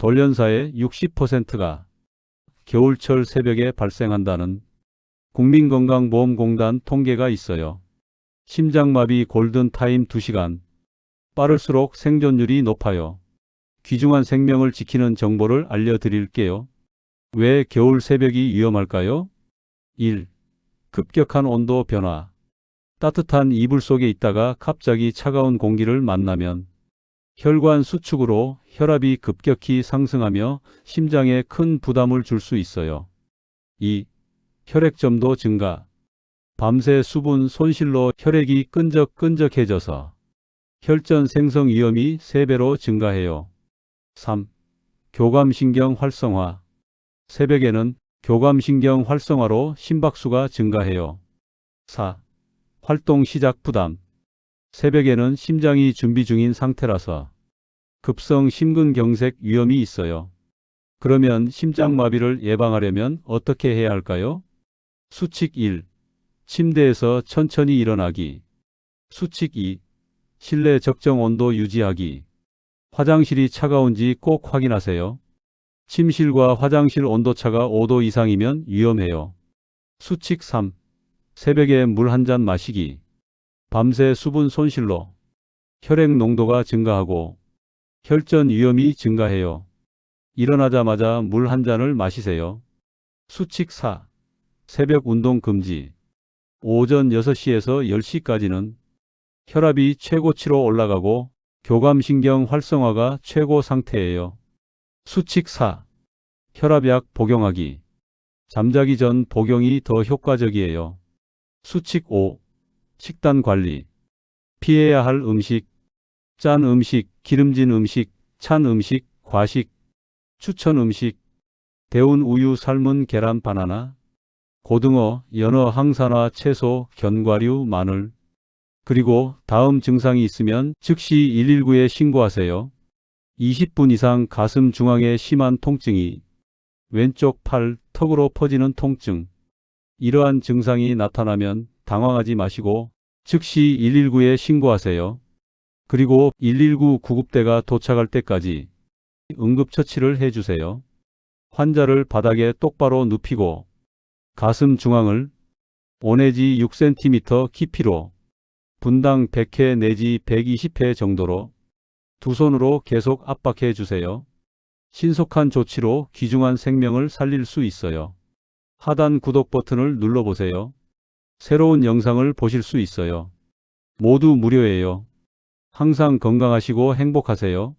돌연사의 60%가 겨울철 새벽에 발생한다는 국민건강보험공단 통계가 있어요. 심장마비 골든타임 2시간. 빠를수록 생존율이 높아요. 귀중한 생명을 지키는 정보를 알려드릴게요. 왜 겨울 새벽이 위험할까요? 1. 급격한 온도 변화. 따뜻한 이불 속에 있다가 갑자기 차가운 공기를 만나면 혈관 수축으로 혈압이 급격히 상승하며 심장에 큰 부담을 줄 수 있어요. 2. 혈액점도 증가. 밤새 수분 손실로 혈액이 끈적끈적해져서 혈전 생성 위험이 3배로 증가해요. 3. 교감신경 활성화. 새벽에는 교감신경 활성화로 심박수가 증가해요. 4. 활동 시작 부담. 새벽에는 심장이 준비 중인 상태라서 급성 심근경색 위험이 있어요. 그러면 심장마비를 예방하려면 어떻게 해야 할까요? 수칙 1. 침대에서 천천히 일어나기. 수칙 2. 실내 적정 온도 유지하기. 화장실이 차가운지 꼭 확인하세요. 침실과 화장실 온도차가 5도 이상이면 위험해요. 수칙 3. 새벽에 물 한 잔 마시기. 밤새 수분 손실로 혈액 농도가 증가하고 혈전 위험이 증가해요. 일어나자마자 물 한 잔을 마시세요. 수칙 4. 새벽 운동 금지. 오전 6시에서 10시까지는 혈압이 최고치로 올라가고 교감신경 활성화가 최고 상태예요. 수칙 4. 혈압약 복용하기. 잠자기 전 복용이 더 효과적이에요. 수칙 5. 식단 관리. 피해야 할 음식. 짠 음식, 기름진 음식, 찬 음식, 과식. 추천 음식. 데운 우유, 삶은 계란, 바나나. 고등어, 연어, 항산화, 채소, 견과류, 마늘. 그리고 다음 증상이 있으면 즉시 119에 신고하세요. 20분 이상 가슴 중앙에 심한 통증이 왼쪽 팔, 턱으로 퍼지는 통증. 이러한 증상이 나타나면 당황하지 마시고 즉시 119에 신고하세요. 그리고 119 구급대가 도착할 때까지 응급처치를 해주세요. 환자를 바닥에 똑바로 눕히고 가슴 중앙을 5 내지 6cm 깊이로 분당 100회 내지 120회 정도로 두 손으로 계속 압박해 주세요. 신속한 조치로 귀중한 생명을 살릴 수 있어요. 하단 구독 버튼을 눌러보세요. 새로운 영상을 보실 수 있어요. 모두 무료예요. 항상 건강하시고 행복하세요.